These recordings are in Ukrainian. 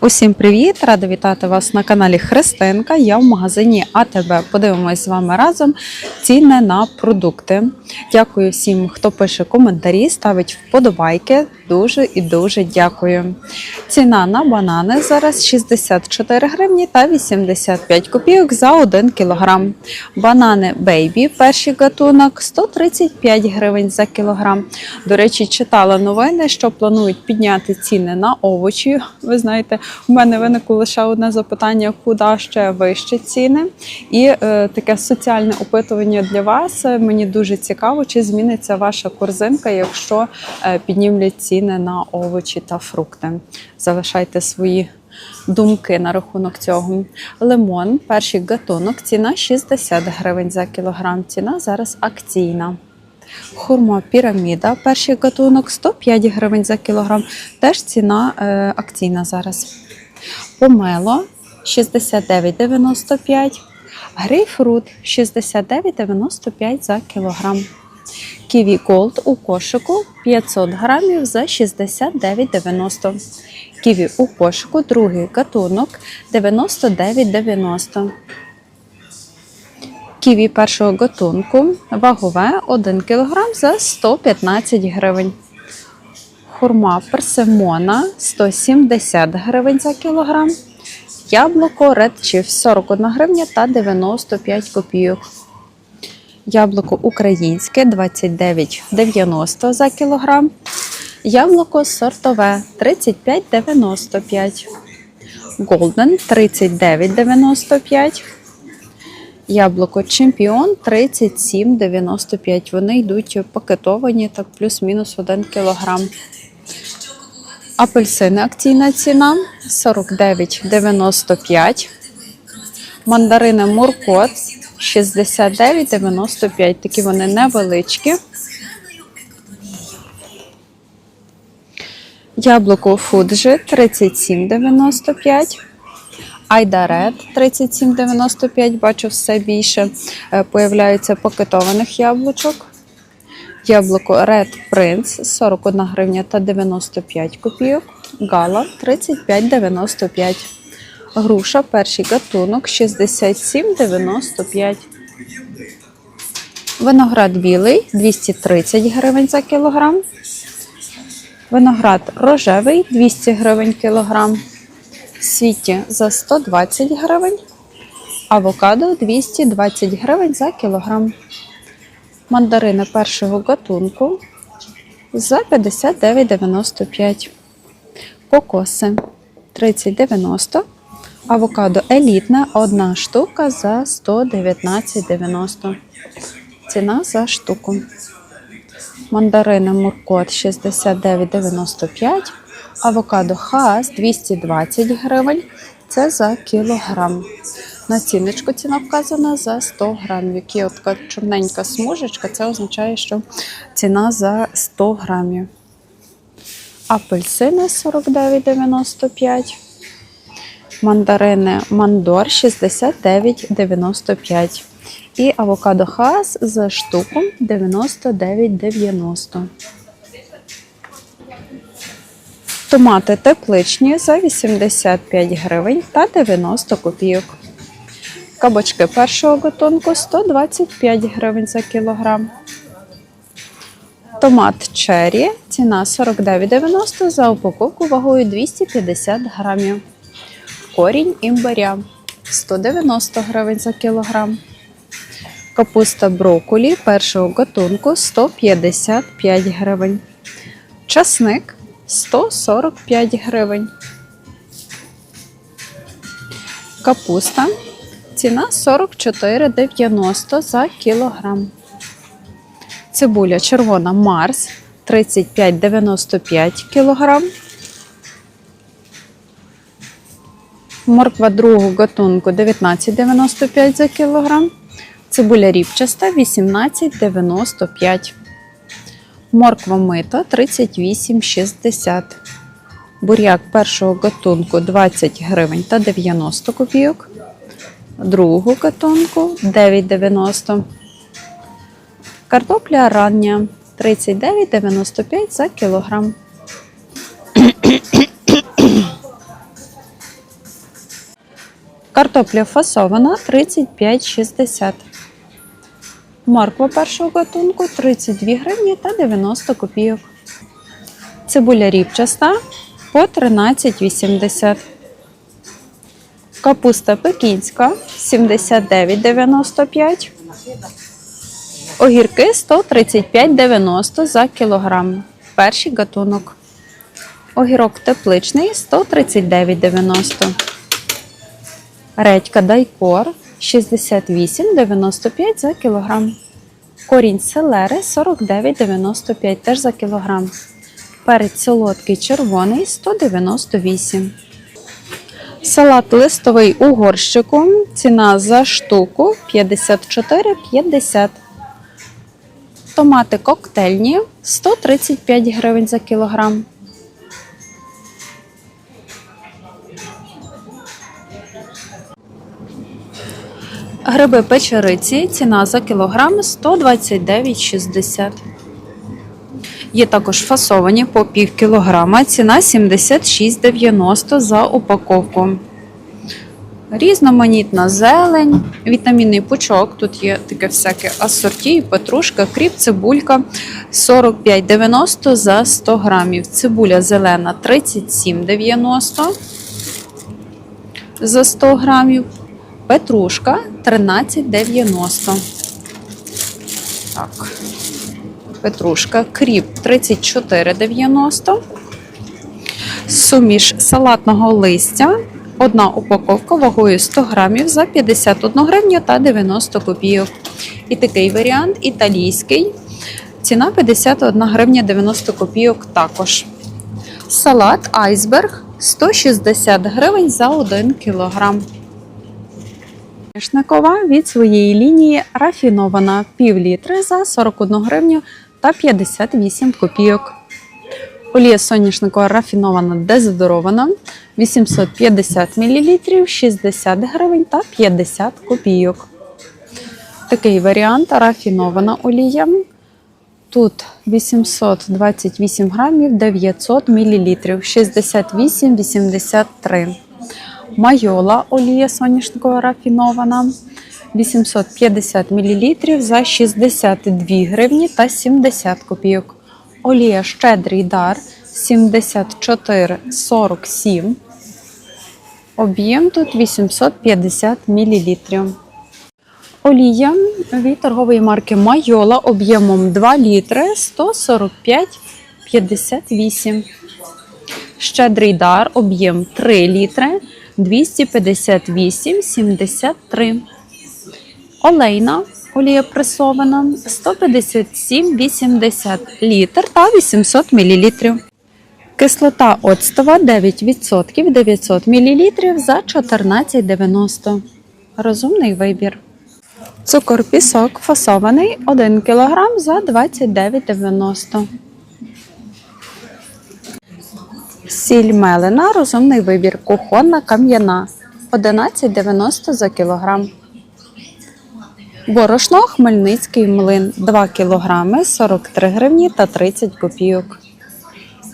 Усім привіт! Рада вітати вас на каналі Христинка. Я в магазині АТБ. Подивимось з вами разом ціни на продукти. Дякую всім, хто пише коментарі, ставить вподобайки. Дуже і дуже дякую. Ціна на банани зараз 64 гривні та 85 копійок за 1 кілограм. Банани Бейбі, перший гатунок 135 гривень за кілограм. До речі, читала новини, що планують підняти ціни на овочі. Ви знаєте, у мене виникло лише одне запитання: куди ще вищі ціни? І е, таке соціальне опитування для вас. Мені дуже цікаво, чи зміниться ваша корзинка, якщо е, піднімлять ціни на овочі та фрукти. Залишайте свої. Думки на рахунок цього. Лимон, перший гатунок, ціна 60 гривень за кілограм. Ціна зараз акційна. Хурма піраміда, перший гатунок 105 гривень за кілограм. Теж ціна е, акційна зараз. Помело 69,95. Грейпфрут 69,95 за кілограм. Ківі Голд у кошику 500 грамів за 69,90. Ківі у кошику, другий гатунок 99,90. Ківі першого гатунку вагове 1 кг за 115 гривень. Хурма персимона 170 гривень за кілограм. Яблуко Red Chief 41 гривня та 95 копійок. Яблуко українське 29,90 за кілограм. Яблуко сортове 35,95. Голден 39,95. Яблуко Чемпіон 37,95. Вони йдуть пакетовані, так плюс-мінус 1 кг. Апельсини акційна ціна 49,95. Мандарини Муркот 69,95. Такі вони невеличкі. Яблуко Фуджі 37,95. Айдарет 37,95. Бачу все більше. е, Появляється пакетованих яблучок. Яблуко Red Prince 41 гривня та 95 копійок. Гала 35,95. Груша перший гатунок 67,95. Виноград білий 230 гривень за кілограм. Виноград рожевий 200 гривень кілограм. Світі за 120 гривень. Авокадо 220 гривень за кілограм. Мандарини першого гатунку за 59,95. Кокоси 30,90. Авокадо елітне одна штука за 119,90. Ціна за штуку. Мандарини Муркот 69,95. Авокадо Хаас 220 гривень. Це за кілограм. На ціночку ціна вказана за 100 грамів. Які така чорненька смужечка, це означає, що ціна за 100 грамів. Апельсини 49,95. Мандарини Мандор 69,95. І авокадо Хаас за штуку 99,90. Томати тепличні за 85 гривень та 90 копійок. Кабачки першого гатунку 125 гривень за кілограм. Томат черрі, ціна 49,90 за упаковку вагою 250 грамів. Корінь імбиря 190 гривень за кілограм. Капуста брокколі першого гатунку 155 гривень. Часник 145 гривень. Капуста. Ціна 44,90 за кілограм. Цибуля червона Марс 35,95 кілограм. Морква другого гатунку 19,95 за кілограм. Цибуля ріпчаста 18,95. Морква мита 38,60. Буряк першого гатунку 20 гривень та 90 копійок. Другого гатунку 9,90. Картопля рання 39,95 за кілограм. Картопля фасована 35,60. Морква першого гатунку 32 гривні та 90 копійок. Цибуля ріпчаста по 13,80. Капуста пекінська 79,95. Огірки 135,90 за кілограм. Перший гатунок. Огірок тепличний 139,90. Редька дайкор 68,95 за кілограм. Корінь селери 49,95 теж за кілограм. Перець солодкий червоний 198. Салат листовий у горщику. Ціна за штуку 54,50. Томати коктейльні 135 гривень за кілограм. Гриби печериці. Ціна за кілограм 129,60. Є також фасовані по пів кілограма. Ціна 76,90 за упаковку. Різноманітна зелень, вітамінний пучок. Тут є таке всяке асорті, петрушка, кріп, цибулька 45,90 за 100 грамів. Цибуля зелена 37,90 за 100 грамів. Петрушка 13,90. Так. Петрушка, кріп 34,90. Суміш салатного листя. Одна упаковка вагою 100 грамів за 51 гривню та 90 копійок. І такий варіант італійський. Ціна 51 гривня 90 копійок також. Салат айсберг 160 гривень за 1 кілограм. Соняшникова від своєї лінії рафінована пів літри за 41 гривню та 58 копійок. Олія соняшникова рафінована дезодорована 850 мл 60 гривень та 50 копійок. Такий варіант рафінована олія. Тут 828 грамів 900 мл 68,83. Майола олія соняшникова рафінована 850 мл за 62 гривні та 70 копійок. Олія щедрий дар 74,47. Об'єм тут 850 мл. Олія від торгової марки Майола об'ємом 2 літри 145,58. Щедрий дар об'єм 3 літри 258,73. Олейна олія пресована 157,80 літр та 800 мл. Кислота оцтова 9% 900 мл за 14,90. Розумний вибір. Цукор пісок фасований 1 кг за 29,90. Сіль мелена, розумний вибір. Кухонна кам'яна 11,90 за кілограм. Борошно Хмельницький млин 2 кг 43 гривні та 30 копійок.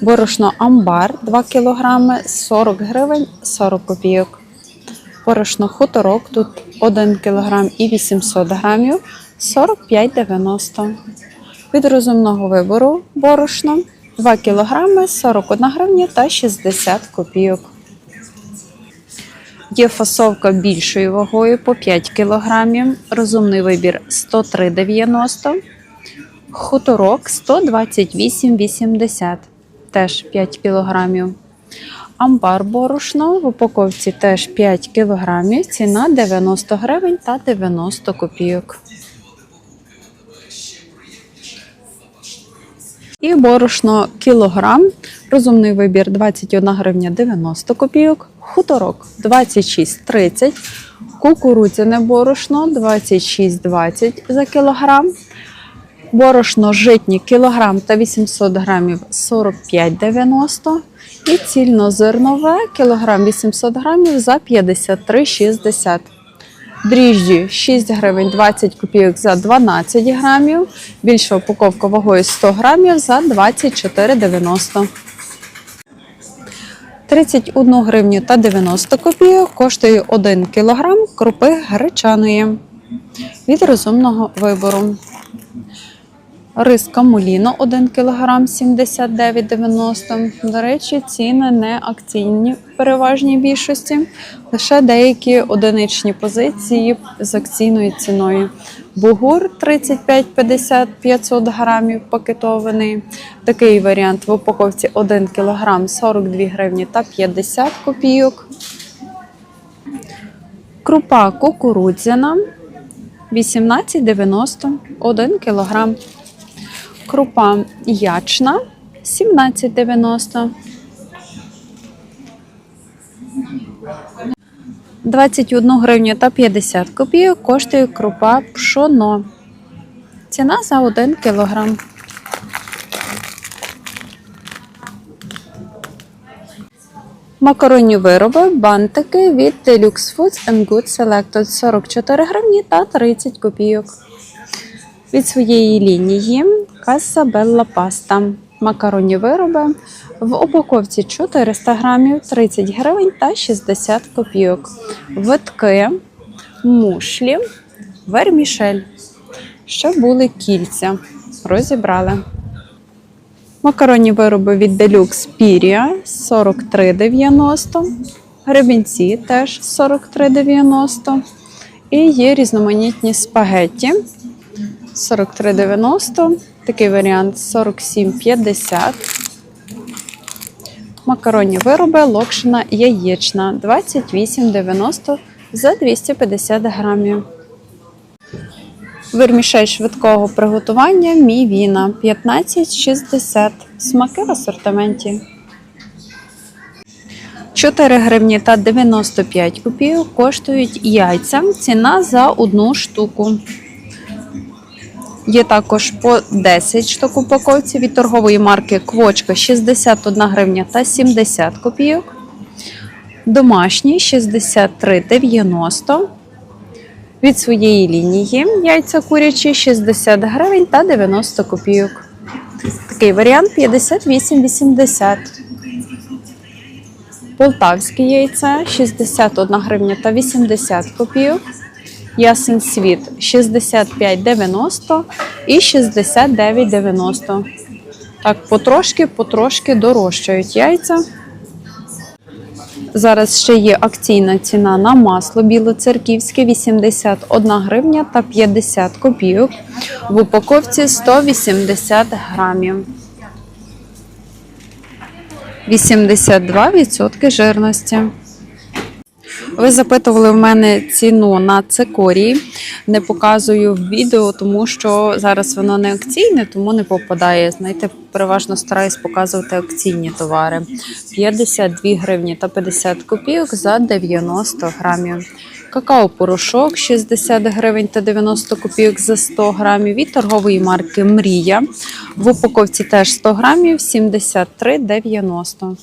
Борошно амбар 2 кг 40 гривень 40 копійок. Борошно хуторок тут 1 кг і 800 грамів 45,90. Від розумного вибору борошно 2 кг 41 гривня та 60 копійок. Є фасовка більшою вагою по 5 кг. Розумний вибір 103,90. Хуторок 128,80. Теж 5 кг. Амбар борошно в упаковці теж 5 кг. Ціна 90 гривень та 90 копійок. І борошно кілограм. Розумний вибір 21 гривня 90 копійок. Хуторок 26,30. Кукурудзяне борошно 26,20 за кілограм. Борошно житні кілограм та 800 грамів 45,90. І цільнозернове кілограм 800 грамів за 53,60. Дріжджі 6 гривень 20 копійок за 12 грамів. Більша упаковка вагою 100 грамів за 24,90. 31 гривню та 90 копійок коштує 1 кілограм крупи гречаної від розумного вибору. Рис камуліно 1 кг 79,90. До речі, ціни не акційні в переважній більшості, лише деякі одиничні позиції з акційною ціною. Бугур 35,50 500 грамів пакетований. Такий варіант в упаковці 1 кг 42 гривні та 50 копійок. Крупа кукурудзяна 18,90 1 кг. Крупа ячна 17,90. 21 гривню та 50 копійок коштує крупа пшоно. Ціна за 1 кілограм. Макаронні вироби, бантики від Deluxe Foods and Good Selected 44 гривні та 30 копійок. Від своєї лінії Каса Белла Паста. Макаронні вироби в упаковці 400 грамів 30 гривень та 60 копійок. Витки, мушлі, вермішель. Ще були кільця. Розібрали. Макаронні вироби від Deluxe Piria 43,90. Гребінці теж 43,90. І є різноманітні спагетті 43,90. Такий варіант 47,50. Макаронні вироби локшина яєчна 28,90 за 250 грамів. Вермішель швидкого приготування мівіна 15,60. Смаки в асортименті. 4 гривні та 95 копійок коштують яйця. Ціна за одну штуку. Є також по 10 штук упаковці від торгової марки Квочка 61 гривня та 70 копійок. Домашні 63,90. Від своєї лінії яйця курячі 60 гривень та 90 копійок. Такий варіант 58,80. Полтавські яйця 61 гривня та 80 копійок. Ясен світ 65,90 і 69,90. Так, потрошки, потрошки дорожчають яйця. Зараз ще є акційна ціна на масло білоцерківське 81 гривня та 50 копійок. В упаковці 180 грамів. 82% жирності. Ви запитували в мене ціну на цикорії. Не показую в відео, тому що зараз воно не акційне, тому не попадає. Знаєте, переважно стараюсь показувати акційні товари. 52 гривні та 50 копійок за 90 грамів. Какао-порошок 60 гривень та 90 копійок за 100 грамів від торгової марки Мрія. В упаковці теж 100 грамів 73,90.